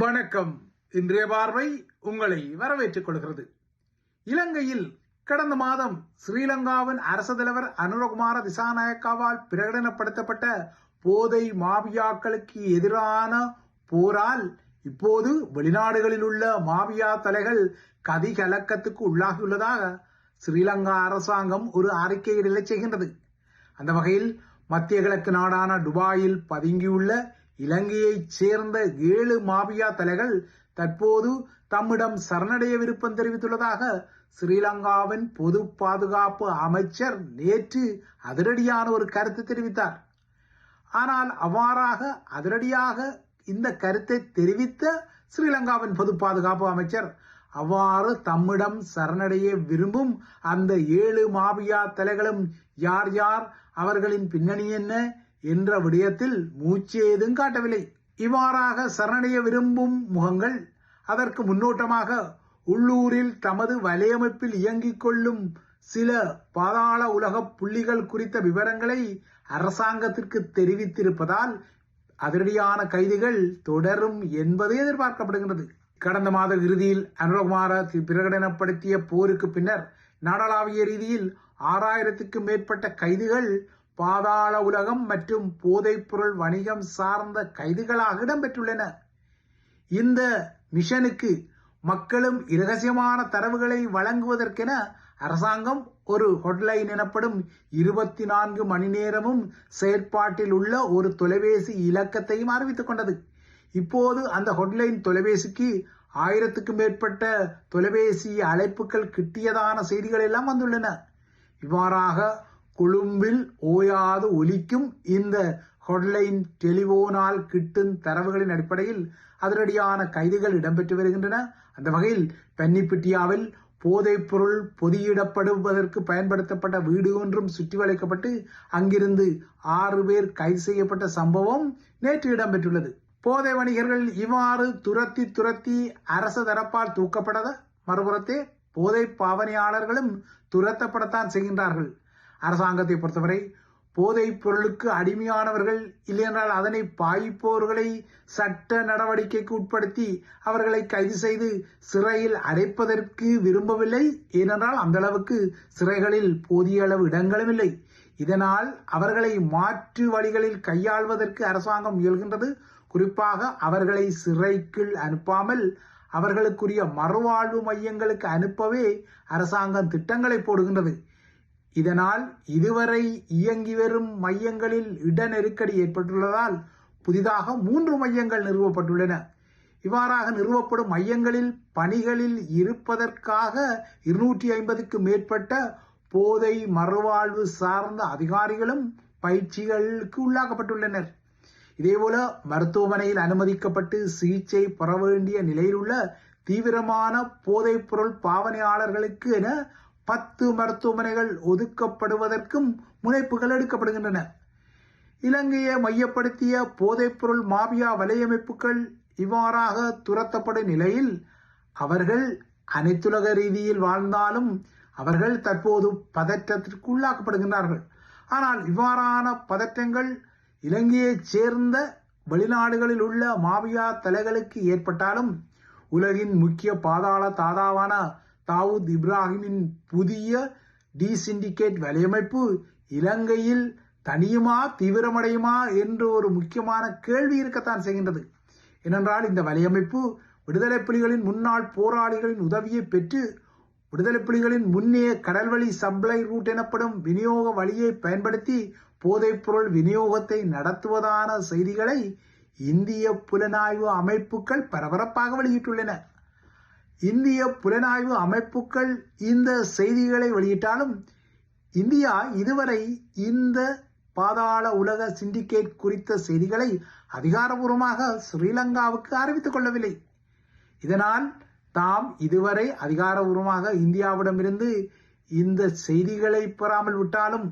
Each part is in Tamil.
வணக்கம். இன்றைய பார்வை உங்களை வரவேற்றுக் கொள்கிறது. இலங்கையில் கடந்த மாதம் ஸ்ரீலங்காவின் அரச தலைவர் அனுரகுமார திசாநாயக்காவால் பிரகடனப்படுத்தப்பட்ட போதை மாபியாக்களுக்கு எதிரான போரால் இப்போது வெளிநாடுகளில் உள்ள மாபியா தலைகள் கதிகலக்கத்துக்கு உள்ளாகியுள்ளதாக ஸ்ரீலங்கா அரசாங்கம் ஒரு அறிக்கையிடலை செய்கின்றது. அந்த வகையில் மத்திய கிழக்கு நாடான துபாயில் பதுங்கியுள்ள இலங்கையைச் சேர்ந்த ஏழு மாபியா தலைகள் தற்போது தம்மிடம் சரணடைய விருப்பம் தெரிவித்துள்ளதாக ஸ்ரீலங்காவின் பொது பாதுகாப்பு அமைச்சர் நேற்று அதிரடியான ஒரு கருத்து தெரிவித்தார். ஆனால் அவ்வாறாக அதிரடியாக இந்த கருத்தை தெரிவித்த ஸ்ரீலங்காவின் பொது பாதுகாப்பு அமைச்சர் அவ்வாறு தம்மிடம் சரணடைய விரும்பும் அந்த ஏழு மாபியா தலைகளும் யார் யார்? அவர்களின் பின்னணி என்ன? என்ற விடயத்தில் மூச்சு ஏதும் காட்டவில்லை. இவ்வாறாக சரணடைய விரும்பும் முகங்கள் அதற்கு முன்னோட்டமாக உள்ளூரில் தமது வலையமைப்பில் இயங்கிக் கொள்ளும் சில பாதாள உலக புள்ளிகள் குறித்த விவரங்களை அரசாங்கத்திற்கு தெரிவித்திருப்பதால் அதிரடியான கைதுகள் தொடரும் என்பது எதிர்பார்க்கப்படுகிறது கடந்த மாத இறுதியில் அனுரகுமார பிரகடனப்படுத்திய போருக்கு பின்னர் நாடளாவிய ரீதியில் ஆறாயிரத்துக்கும் மேற்பட்ட கைதுகள் பாதாள உலகம் மற்றும் போதைப்பொருள் வணிகம் சார்ந்த கைதுகளாக இடம்பெற்றுள்ளன. இந்த மிஷனுக்கு மக்களும் இரகசியமான தரவுகளை வழங்குவதற்கென அரசாங்கம் ஒரு ஹொட்லைன் எனப்படும் இருபத்தி நான்கு மணி நேரமும் செயற்பாட்டில் உள்ள ஒரு தொலைபேசி இலக்கத்தையும் அறிவித்துக் கொண்டது. இப்போது அந்த ஹொட்லைன் தொலைபேசிக்கு ஆயிரத்துக்கும் மேற்பட்ட தொலைபேசி அழைப்புகள் கிட்டியதான செய்திகள் எல்லாம் வந்துள்ளன. இவ்வாறாக கொழும்பில் ஓயாது ஒலிக்கும் இந்த ஹொட்லைன் டெலிபோனால் கிட்டும் தரவுகளின் அடிப்படையில் அதிரடியான கைதுகள் இடம்பெற்று வருகின்றன. அந்த வகையில் பன்னிப்பிட்டியாவில் போதைப்பொருள் பொதியிடப்படுவதற்கு பயன்படுத்தப்பட்ட வீடு ஒன்றும் சுற்றி வளைக்கப்பட்டு அங்கிருந்து ஆறு பேர் கைது செய்யப்பட்ட சம்பவம் நேற்று இடம்பெற்றுள்ளது. போதை வணிகர்கள் இவ்வாறு துரத்தி துரத்தி அரச தரப்பால் தூக்கப்படாத மறுபுறத்தே போதை பாவனையாளர்களும் துரத்தப்படத்தான் செய்கின்றார்கள். அரசாங்கத்தை பொறுத்தவரை போதைப் பொருளுக்கு அடிமையானவர்கள் இல்லையென்றால் அதனை பாய்ப்போர்களை சட்ட நடவடிக்கைக்கு உட்படுத்தி அவர்களை கைது செய்து சிறையில் அடைப்பதற்கு விரும்பவில்லை. ஏனென்றால் அந்த அளவுக்கு சிறைகளில் போதிய அளவு இடங்களும் இல்லை. இதனால் அவர்களை மாற்று வழிகளில் கையாள்வதற்கு அரசாங்கம் முயல்கின்றது. குறிப்பாக அவர்களை சிறைக்குள் அனுப்பாமல் அவர்களுக்குரிய மறுவாழ்வு மையங்களுக்கு அனுப்பவே அரசாங்கம் திட்டங்களை போடுகின்றது. இதனால் இதுவரை இயங்கி வரும் மையங்களில் இட நெருக்கடி ஏற்பட்டுள்ளதால் புதிதாக மூன்று மையங்கள் நிறுவப்பட்டுள்ளன. இவ்வாறாக நிறுவப்படும் மையங்களில் பணிகளில் இருப்பதற்காக இருநூற்றி ஐம்பதுக்கு மேற்பட்ட போதை மறுவாழ்வு சார்ந்த அதிகாரிகளும் பயிற்சிகளுக்கு உள்ளாக்கப்பட்டுள்ளனர். இதேபோல மருத்துவமனையில் அனுமதிக்கப்பட்டு சிகிச்சை பெற வேண்டிய நிலையில் உள்ள தீவிரமான போதைப் பொருள் பாவனையாளர்களுக்கு என பத்து மருத்துவமனைகள் ஒதுக்கப்படுவதற்கும் முனைப்புகள் எடுக்கப்படுகின்றன. இலங்கையை மையப்படுத்திய போதைப்பொருள் மாபியா வலையமைப்புகள் இவ்வாறாக துரத்தப்படும் நிலையில் அவர்கள் அனைத்துலக ரீதியில் வாழ்ந்தாலும் அவர்கள் தற்போது பதற்றத்திற்கு உள்ளாக்கப்படுகின்றார்கள். ஆனால் இவ்வாறான பதற்றங்கள் இலங்கையைச் சேர்ந்த வெளிநாடுகளில் உள்ள மாபியா தலைகளுக்கு ஏற்பட்டாலும் உலகின் முக்கிய பாதாள தாதாவான தாவூத் இப்ராஹிமின் புதிய டி சிண்டிகேட் வலையமைப்பு இலங்கையில் தனியுமா தீவிரமடையுமா என்று ஒரு முக்கியமான கேள்வி இருக்கத்தான் செய்கின்றது. ஏனென்றால் இந்த வலையமைப்பு விடுதலை புலிகளின் முன்னாள் போராளிகளின் உதவியை பெற்று விடுதலை புலிகளின் முன்னைய கடல்வழி சப்ளை ரூட் எனப்படும் விநியோக வழியை பயன்படுத்தி போதைப்பொருள் விநியோகத்தை நடத்துவதான செய்திகளை இந்திய புலனாய்வு அமைப்புகள் பரபரப்பாக வெளியிட்டுள்ளன. இந்திய புலனாய்வு அமைப்புகள் இந்த செய்திகளை வெளியிட்டாலும் இந்தியா இதுவரை இந்த பாதாள உலக சிண்டிகேட் குறித்த செய்திகளை அதிகாரபூர்வமாக ஸ்ரீலங்காவுக்கு அறிவித்துக் கொள்ளவில்லை. இதனால் தாம் இதுவரை அதிகாரபூர்வமாக இந்தியாவிடமிருந்து இந்த செய்திகளை பெறாமல் விட்டாலும்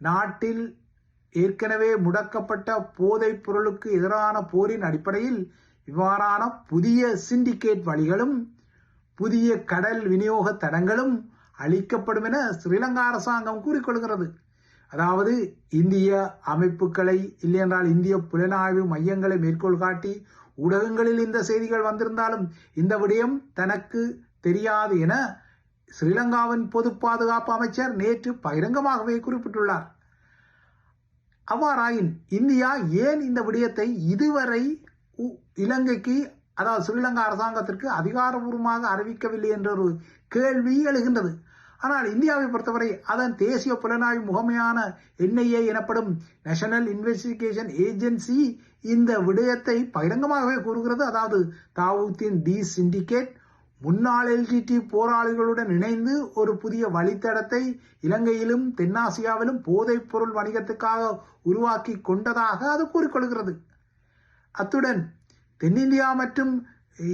நாட்டில் ஏற்கனவே முடக்கப்பட்ட போதைப் பொருளுக்கு எதிரான போரின் அடிப்படையில் இவ்வாறான புதிய சிண்டிகேட் வழிகளும் புதிய கடல் விநியோக தடங்களும் அளிக்கப்படும் என ஸ்ரீலங்கா அரசாங்கம் கூறிக்கொள்கிறது. அதாவது இந்திய அமைப்புகளை இல்லையென்றால் இந்திய புலனாய்வு மையங்களை மேற்கோள் காட்டி ஊடகங்களில் இந்த செய்திகள் வந்திருந்தாலும் இந்த விடயம் தனக்கு தெரியாது என ஸ்ரீலங்காவின் பொது பாதுகாப்பு அமைச்சர் நேற்று பகிரங்கமாகவே குறிப்பிட்டுள்ளார். அவ்வாறாயின் இந்தியா ஏன் இந்த விடயத்தை இதுவரை உ- இலங்கைக்கு அதாவது ஸ்ரீலங்கா அரசாங்கத்திற்கு அதிகாரபூர்வமாக அறிவிக்கவில்லை என்ற ஒரு கேள்வி எழுகின்றது. ஆனால் இந்தியாவை பொறுத்தவரை அதன் தேசிய புலனாய்வு முகமையான என்ஐஏ எனப்படும் நேஷனல் இன்வெஸ்டிகேஷன் ஏஜென்சி இந்த விடயத்தை பகிரங்கமாகவே கூறுகிறது. அதாவது தாவூத்தின் டி சிண்டிகேட் முன்னாள் எல்டிடி போராளிகளுடன் இணைந்து ஒரு புதிய வழித்தடத்தை இலங்கையிலும் தென்னாசியாவிலும் போதைப் பொருள் வணிகத்துக்காக உருவாக்கி கொண்டதாக அது கூறிக்கொள்கிறது. அத்துடன் தென்னிந்தியா மற்றும்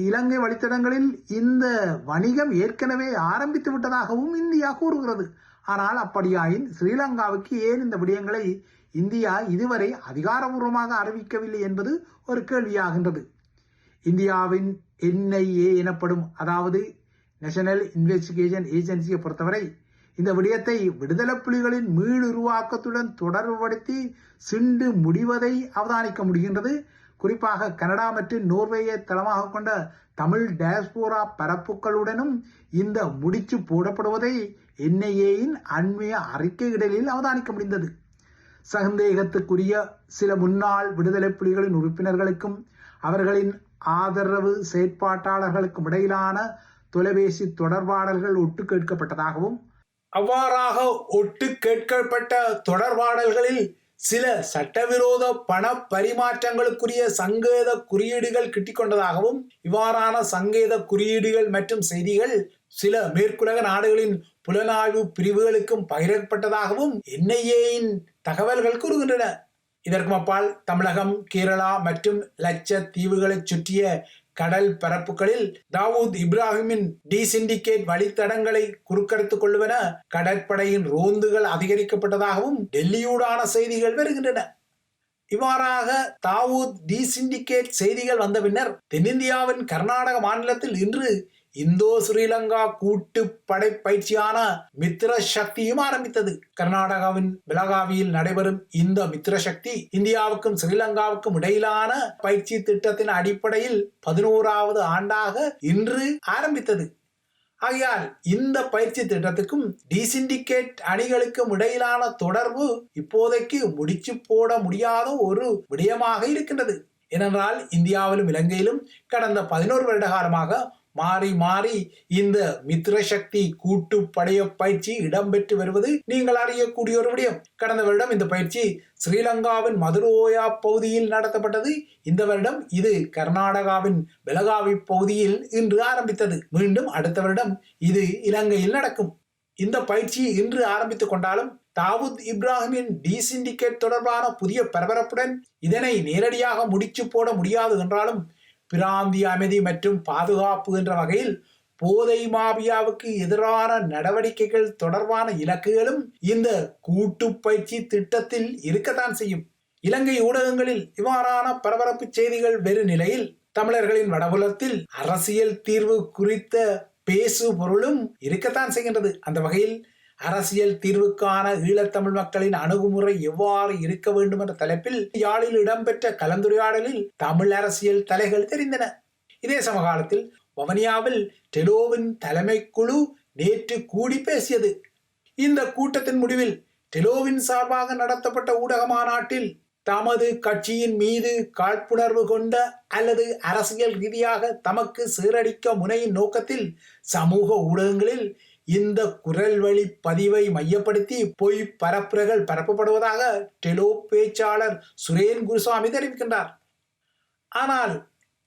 இலங்கை வழித்தடங்களில் இந்த வணிகம் ஏற்கனவே ஆரம்பித்து விட்டதாகவும் இந்தியா கூறுகிறது. ஆனால் அப்படியாயின் ஸ்ரீலங்காவுக்கு ஏன் இந்த விடயங்களை இந்தியா இதுவரை அதிகாரபூர்வமாக அறிவிக்கவில்லை என்பது ஒரு கேள்வியாகின்றது. இந்தியாவின் என்ஐஏ எனப்படும் அதாவது நேஷனல் இன்வெஸ்டிகேஷன் ஏஜென்சியை பொறுத்தவரை இந்த விடயத்தை விடுதலை புலிகளின் மீளுருவாக்கத்துடன் தொடர்புபடுத்தி சிண்டு முடிவதை அவதானிக்க முடிகின்றது. குறிப்பாக கனடா மற்றும் நோர்வேயை தளமாக கொண்ட தமிழ் டேஸ்போரா பரப்புகளுடனும் இந்த முடிச்சு போடப்படுவதை என்ஐஏயின் அண்மைய அறிக்கையிடலில் அவதானிக்க முடிந்தது. சந்தேகத்துக்குரிய சில முன்னாள் விடுதலை புலிகளின் உறுப்பினர்களுக்கும் அவர்களின் ஆதரவு செயற்பாட்டாளர்களுக்கும் இடையிலான தொலைபேசி தொடர்பாடல்கள் ஒட்டு கேட்கப்பட்டதாகவும் அவ்வாறாக ஒட்டு கேட்கப்பட்ட தொடர்பாடல்களில் சில சட்டவிரோத பண பரிமாற்றங்களுக்குரிய சங்கேத குறியீடுகள் கிட்டிக்கொண்டதாகவும் இவ்வாறான சங்கேத குறியீடுகள் மற்றும் செய்திகள் சில மேற்குலக நாடுகளின் புலனாய்வு பிரிவுகளுக்கும் பகிரப்பட்டதாகவும் என்ஐஏயின் தகவல்கள் கூறுகின்றன. இதற்கும் அப்பால் தமிழகம் கேரளா மற்றும் லட்சத்தீவுகளை சுற்றிய கடல் பரப்புகளில் தாவூத் இப்ராஹிமின் டி சிண்டிகேட் வழித்தடங்களை குறுக்கறுத்துக் கொள்வன கடற்படையின் ரோந்துகள் அதிகரிக்கப்பட்டதாகவும் டெல்லியூடான செய்திகள் வருகின்றன. இவ்வாறாக தாவூத் டி சிண்டிகேட் செய்திகள் வந்த பின்னர் தென்னிந்தியாவின் கர்நாடக மாநிலத்தில் இன்று இந்தோ ஸ்ரீலங்கா கூட்டு படை பயிற்சியான மித்திர சக்தியும் ஆரம்பித்தது. கர்நாடகாவின் பிலகாவியில் நடைபெறும் இந்த மித்திர சக்தி இந்தியாவுக்கும் ஸ்ரீலங்காவுக்கும் இடையிலான பயிற்சி திட்டத்தின் அடிப்படையில் பதினோராவது ஆண்டாக இன்று ஆரம்பித்தது. ஆகையால் இந்த பயிற்சி திட்டத்துக்கும் டிசிண்டிகேட் அணிகளுக்கும் இடையிலான தொடர்பு இப்போதைக்கு முடிச்சு போட முடியாத ஒரு விடயமாக இருக்கின்றது. ஏனென்றால் இந்தியாவிலும் இலங்கையிலும் கடந்த பதினோரு வருட காலமாக மாறி மாறி இந்த மித்திர சக்தி கூட்டு படைய பயிற்சி இடம்பெற்று வருவது நீங்கள் அறியக்கூடிய ஒரு விடயம். கடந்த வருடம் இந்த பயிற்சி ஸ்ரீலங்காவின் மதுரோயா பகுதியில் நடத்தப்பட்டது. இந்த வருடம் இது கர்நாடகாவின் பெலகாவி பகுதியில் இன்று ஆரம்பித்தது. மீண்டும் அடுத்த வருடம் இது இலங்கையில் நடக்கும். இந்த பயிற்சி இன்று ஆரம்பித்துக் கொண்டாலும் தாவூத் இப்ராஹிமின் டி சிண்டிகேட் தொடர்பான புதிய பரபரப்புடன் இதனை நேரடியாக முடிச்சு போட முடியாது என்றாலும் பிராந்திய அமைதி மற்றும் பாதுகாப்பு என்ற வகையில் போதை மாபியாவுக்கு எதிரான நடவடிக்கைகள் தொடர்பான இலக்குகளும் இந்த கூட்டு பயிற்சி திட்டத்தில் இருக்கத்தான் செய்யும். இலங்கை ஊடகங்களில் இவ்வாறான பரபரப்பு செய்திகள் வெறு நிலையில் தமிழர்களின் வடபுலத்தில் அரசியல் தீர்வு குறித்த பேசு பொருளும் இருக்கத்தான் செய்கின்றது. அந்த வகையில் அரசியல் தீர்வுக்கான ஈழத்தமிழ் மக்களின் அணுகுமுறை எவ்வாறு இருக்க வேண்டும் என்ற தலைப்பில் யாழில் இடம்பெற்ற கலந்துரையாடலில் தமிழ் அரசியல் தலைகள் தெரிந்தன. இதே சமகாலத்தில் வவனியாவில் டெலோவின் தலைமை குழு நேற்று கூடி பேசியது. இந்த கூட்டத்தின் முடிவில் டெலோவின் சார்பாக நடத்தப்பட்ட ஊடக மாநாட்டில் தமது கட்சியின் மீது காழ்ப்புணர்வு கொண்ட அல்லது அரசியல் ரீதியாக தமக்கு சீரடிக்க முனையின் நோக்கத்தில் சமூக ஊடகங்களில் இந்த குரல் வழி பதிவை மையப்படுத்தி பொய் பரப்புரைகள் பரப்பப்படுவதாக டெலோ பேச்சாளர் சுரேன் குருசாமி தெரிவிக்கின்றார். ஆனால்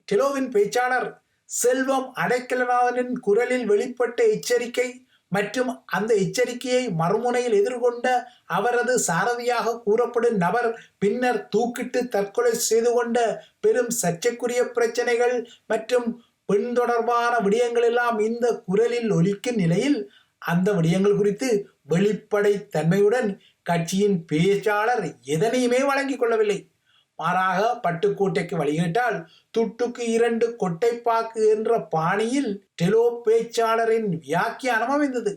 டெலோவின் பேச்சாளர் செல்வம் அடைக்கலநாதனின் குரலில் வெளிப்பட்ட எச்சரிக்கை மற்றும் அந்த எச்சரிக்கையை மறுமுனையில் எதிர்கொண்ட அவரது சாரதியாக கூறப்படும் நபர் பின்னர் தூக்கிட்டு தற்கொலை செய்து கொண்ட பெரும் சர்ச்சைக்குரிய பிரச்சனைகள் மற்றும் பெண் தொடர்பான விடயங்கள் எல்லாம் இந்த குரலில் ஒலிக்கும் நிலையில் அந்த விடயங்கள் குறித்து வெளிப்படை தன்மையுடன் கட்சியின் பேச்சாளர் எதனையுமே வழங்கிக் கொள்ளவில்லை. மாறாக பட்டுக்கோட்டைக்கு வழிகிட்டால் துட்டுக்கு இரண்டு கொட்டைப்பாக்கு என்ற பாணியில் டெலோ பேச்சாளரின் வியாக்கியானம் அமைந்தது.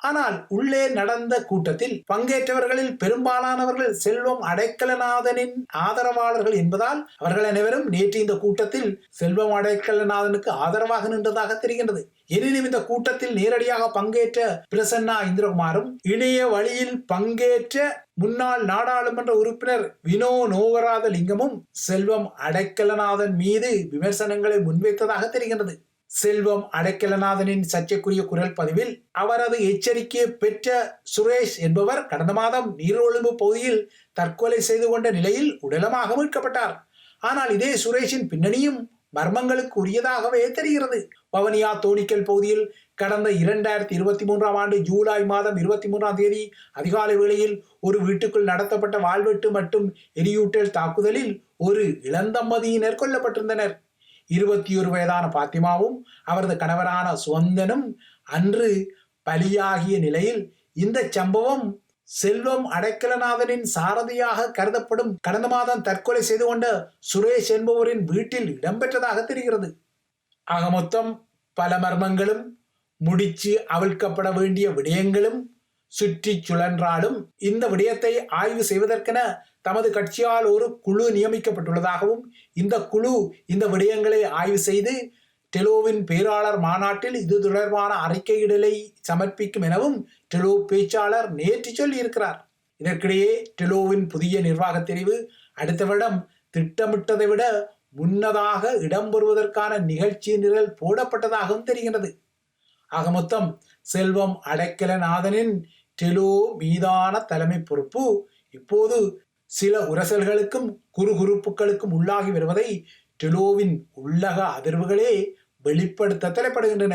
ஆனால் உள்ளே நடந்த கூட்டத்தில் பங்கேற்றவர்களில் பெரும்பாலானவர்கள் செல்வம் அடைக்கலநாதனின் ஆதரவாளர்கள் என்பதால் அவர்கள் அனைவரும் நேற்று இந்த கூட்டத்தில் செல்வம் அடைக்கலநாதனுக்கு ஆதரவாக நின்றதாக தெரிகின்றது. எனினும் இந்த கூட்டத்தில் நேரடியாக பங்கேற்ற பிரசன்னா இந்திரகுமாரும் இணைய வழியில் பங்கேற்ற முன்னாள் நாடாளுமன்ற உறுப்பினர் வினோ நோகராத லிங்கமும் செல்வம் அடைக்கலநாதன் மீது விமர்சனங்களை முன்வைத்ததாக தெரிகின்றது. செல்வம் அடைக்கலநாதனின் சர்ச்சைக்குரிய குரல் பதிவில் அவரது எச்சரிக்கையை பெற்ற சுரேஷ் என்பவர் கடந்த மாதம் நீரொழும்பு பகுதியில் தற்கொலை செய்து கொண்ட நிலையில் உடலமாக மீட்கப்பட்டார். ஆனால் இதே சுரேஷின் பின்னணியும் மர்மங்களுக்கு உரியதாகவே தெரிகிறது. வவனியா தோணிக்கல் பகுதியில் கடந்த இரண்டாயிரத்தி இருபத்தி மூன்றாம் ஆண்டு ஜூலை மாதம் இருபத்தி மூன்றாம் தேதி அதிகாலை வேளையில் ஒரு வீட்டுக்குள் நடத்தப்பட்ட வாழ்வெட்டு மற்றும் எரியூட்டல் தாக்குதலில் ஒரு இளந்தம்பதியினர் கொல்லப்பட்டிருந்தனர். இருபத்தி ஒரு வயதான பாத்திமாவும் அவரது கணவரான சுவந்தனும் அன்று பலியாகிய நிலையில் இந்த சம்பவம் செல்வம் அடைக்கலநாதனின் சாரதியாக கருதப்படும். கடந்த மாதம் தற்கொலை செய்து கொண்ட சுரேஷ் என்பவரின் வீட்டில் இடம்பெற்றதாக தெரிகிறது. ஆக மொத்தம் பல மர்மங்களும் முடிச்சு அவிழ்க்கப்பட வேண்டிய விடயங்களும் சுற்றி சுழன்றாலும் இந்த விடயத்தை ஆய்வு செய்வதற்கென தமது கட்சியால் ஒரு குழு நியமிக்கப்பட்டுள்ளதாகவும் இந்த குழு இந்த விடயங்களை ஆய்வு செய்து டெலோவின் பேராளர் மாநாட்டில் இது தொடர்பான அறிக்கையிடலை சமர்ப்பிக்கும் எனவும் டெலோ பேச்சாளர் நேற்று சொல்லியிருக்கிறார். இதற்கிடையே டெலோவின் புதிய நிர்வாக தெரிவு அடுத்த வருடம் திட்டமிட்டதை விட முன்னதாக இடம்பெறுவதற்கான நிகழ்ச்சி நிரல் போடப்பட்டதாகவும் தெரிகின்றது. ஆக மொத்தம் செல்வம் அடைக்கலநாதனின் டெலோ மீதான தலைமை பொறுப்பு இப்போது சில உரசல்களுக்கும் குறுகுறுப்புகளுக்கும் உள்ளாகி வருவதை டெலோவின் உள்ளக அதிர்வுகளே வெளிப்படுத்த தலைப்படுகின்றன.